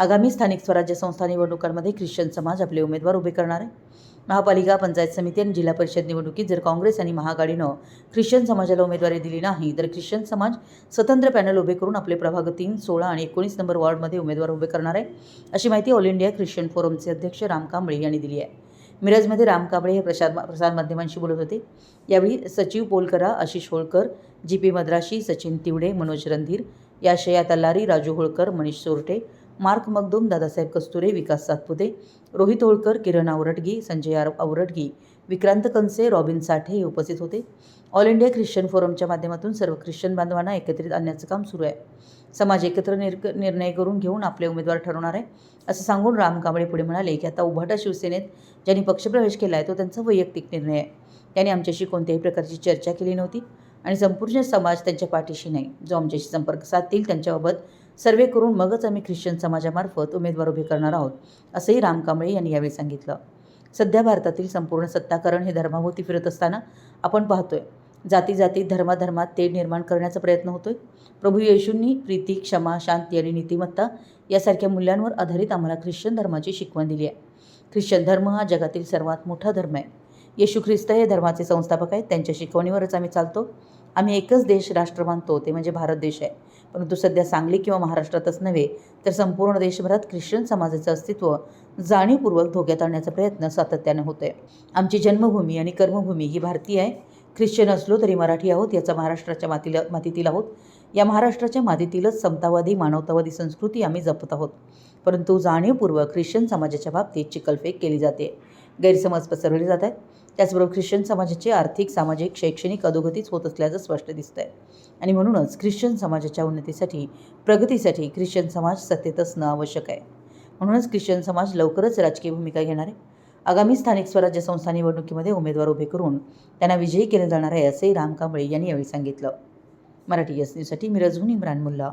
आगामी स्थानिक स्वराज्य संस्था निवडणुकांमध्ये ख्रिश्चन समाज आपले उमेदवार उभे करणार आहे. महापालिका पंचायत समिती आणि जिल्हा परिषद निवडणुकीत जर काँग्रेस आणि महाआघाडीनं ख्रिश्चन समाजाला उमेदवारी दिली नाही तर ख्रिश्चन समाज स्वतंत्र पॅनल उभे करून आपले प्रभाग तीन सोळा आणि एकोणीस नंबर वॉर्डमध्ये उमेदवार उभे करणार आहे. अशी माहिती ऑल इंडिया ख्रिश्चन फोरमचे अध्यक्ष राम कांबळे यांनी दिली आहे. मिरजमध्ये राम कांबळे हे प्रसार प्रसारमाध्यमांशी बोलत होते. यावेळी सचिव पोलकरा आशिष होळकर जी पी मद्राशी सचिन तिवडे मनोज रणधीर याशया तल्लारी राजू होळकर मनीष सोरटे मार्क मगदूम दादासाहेब कस्तुरे विकास सातपुते रोहित होळकर किरण आवरटगी संजय आवरटगी विक्रांत कंसे रॉबिन साठे हे उपस्थित होते. ऑल इंडिया ख्रिश्चन फोरमच्या माध्यमातून सर्व ख्रिश्चन बांधवांना एकत्रित आणण्याचं काम सुरू आहे. समाज एकत्र निर निर्णय करून घेऊन आपले उमेदवार ठरवणार आहे असं सांगून राम कांबळे पुढे म्हणाले की आता उभाटा शिवसेनेत ज्यांनी पक्षप्रवेश केला आहे तो त्यांचा वैयक्तिक निर्णय आहे. त्यांनी आमच्याशी कोणत्याही प्रकारची चर्चा केली नव्हती आणि संपूर्ण समाज त्यांच्या पाठीशी नाही. जो आमच्याशी संपर्क साधतील त्यांच्याबाबत सर्वे करून मगच आम्ही ख्रिश्चन समाजामार्फत उमेदवार उभे करणार आहोत असंही राम कांबळे यांनी यावेळी सांगितलं. सध्या भारतातील संपूर्ण सत्ताकरण हे धर्माभोवती फिरत असताना आपण पाहतोय जाती जाती धर्माधर्मात ते निर्माण करण्याचा प्रयत्न होतोय. प्रभू येशूंनी प्रीती क्षमा शांती आणि नीतिमत्ता यासारख्या मूल्यांवर आधारित आम्हाला ख्रिश्चन धर्माची शिकवण दिली आहे. ख्रिश्चन धर्म हा जगातील सर्वात मोठा धर्म आहे. येशू ख्रिस्त हे धर्माचे संस्थापक आहेत त्यांच्या शिकवणीवरच आम्ही चालतो. आम्ही एकच देश राष्ट्र मानतो ते म्हणजे भारत देश आहे. परंतु सध्या सांगली किंवा महाराष्ट्रातच नव्हे तर संपूर्ण देशभरात ख्रिश्चन समाजाचं अस्तित्व जाणीवपूर्वक धोक्यात आणण्याचा प्रयत्न सातत्यानं होतो आहे आमची जन्मभूमी आणि कर्मभूमी ही भारतीय आहे. ख्रिश्चन असलो तरी मराठी आहोत याचा महाराष्ट्राच्या मातीला मातीतील आहोत. या महाराष्ट्राच्या मातीतीलच समतावादी मानवतावादी संस्कृती आम्ही जपत आहोत. परंतु जाणीवपूर्वक ख्रिश्चन समाजाच्या बाबतीत चिकलफेक केली जाते. गैरसमज पसरवले जात आहेत. त्याचबरोबर ख्रिश्चन समाजाची आर्थिक सामाजिक शैक्षणिक अधोगतीच होत असल्याचं स्पष्ट दिसतंय. आणि म्हणूनच ख्रिश्चन समाजाच्या उन्नतीसाठी प्रगतीसाठी ख्रिश्चन समाज सत्तेत असणं आवश्यक आहे. म्हणूनच ख्रिश्चन समाज लवकरच राजकीय भूमिका घेणार आहे. आगामी स्थानिक स्वराज्य संस्था निवडणुकीमध्ये उमेदवार उभे करून त्यांना विजयी केले जाणार आहे असे राम कांबळे यांनी यावेळी सांगितलं. मराठी एस न्यूजसाठी मिरजहून इम्रान मुल्ला.